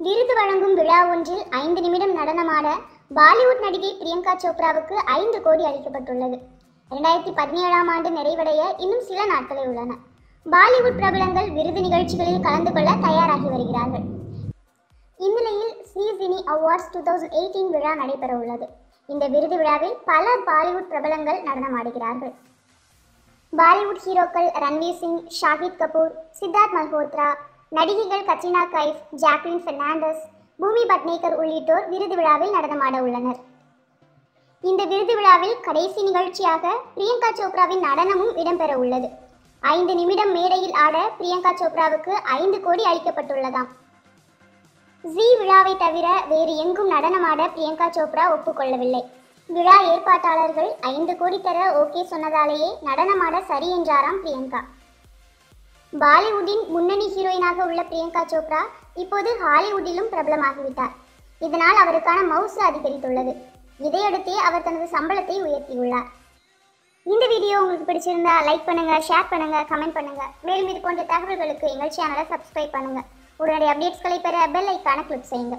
விருது வழங்கும் விழா ஒன்றில் ஐந்து நிமிடம் நடனமாட பாலிவுட் நடிகை பிரியங்கா சோப்ராவுக்கு ஐந்து கோடி அளிக்கப்பட்டுள்ளது. இரண்டாயிரத்தி பதினேழாம் ஆண்டு நிறைவடைய இன்னும் சில நாட்களே உள்ளன. பாலிவுட் பிரபலங்கள் விருது நிகழ்ச்சிகளில் கலந்து கொள்ள தயாராகி வருகிறார்கள். இந்நிலையில் Sri cine awards two thousand eighteen விழா நடைபெற உள்ளது. இந்த விருது விழாவில் பல பாலிவுட் பிரபலங்கள் நடனமாடுகிறார்கள். பாலிவுட் ஹீரோக்கள் ரன்வீர் சிங் ஷாஹித் கபூர் சித்தார்த் மல்ஹோத்ரா நடிகைகள் கத்ரினா கைஃப் ஜாக்லின் பெர்னாண்டஸ் பூமி பட்னேகர் உள்ளிட்டோர் விருது விழாவில் நடனமாட உள்ளனர். இந்த விருது விழாவில் கடைசி நிகழ்ச்சியாக பிரியங்கா சோப்ராவின் நடனமும் இடம்பெற உள்ளது. ஐந்து நிமிடம் மேடையில் ஆட பிரியங்கா சோப்ராவுக்கு ஐந்து கோடி அளிக்கப்பட்டுள்ளதாம். ஜி விழாவை தவிர வேறு எங்கும் நடனமாட பிரியங்கா சோப்ரா ஒப்புக்கொள்ளவில்லை. விழா ஏற்பாட்டாளர்கள் ஐந்து கோடி தர ஓகே சொன்னதாலேயே நடனமாட சரி என்றாராம் பிரியங்கா. பாலிவுட்டின் முன்னணி ஹீரோயினாக உள்ள பிரியங்கா சோப்ரா இப்போது ஹாலிவுட்டிலும் பிரபலமாகிவிட்டார். இதனால் அவருக்கான மவுசு அதிகரித்துள்ளது. இதையடுத்தே அவர் தனது சம்பளத்தை உயர்த்தியுள்ளார். இந்த வீடியோ உங்களுக்கு பிடிச்சிருந்தா லைக் பண்ணுங்க ஷேர் பண்ணுங்க கமெண்ட் பண்ணுங்க. மேலும் இது போன்ற தகவல்களுக்கு எங்கள் சேனலை சப்ஸ்கிரைப் பண்ணுங்க. உடனடி அப்டேட்ஸ்களை பெற பெல் ஐக்கான கிளிக் செய்யுங்க.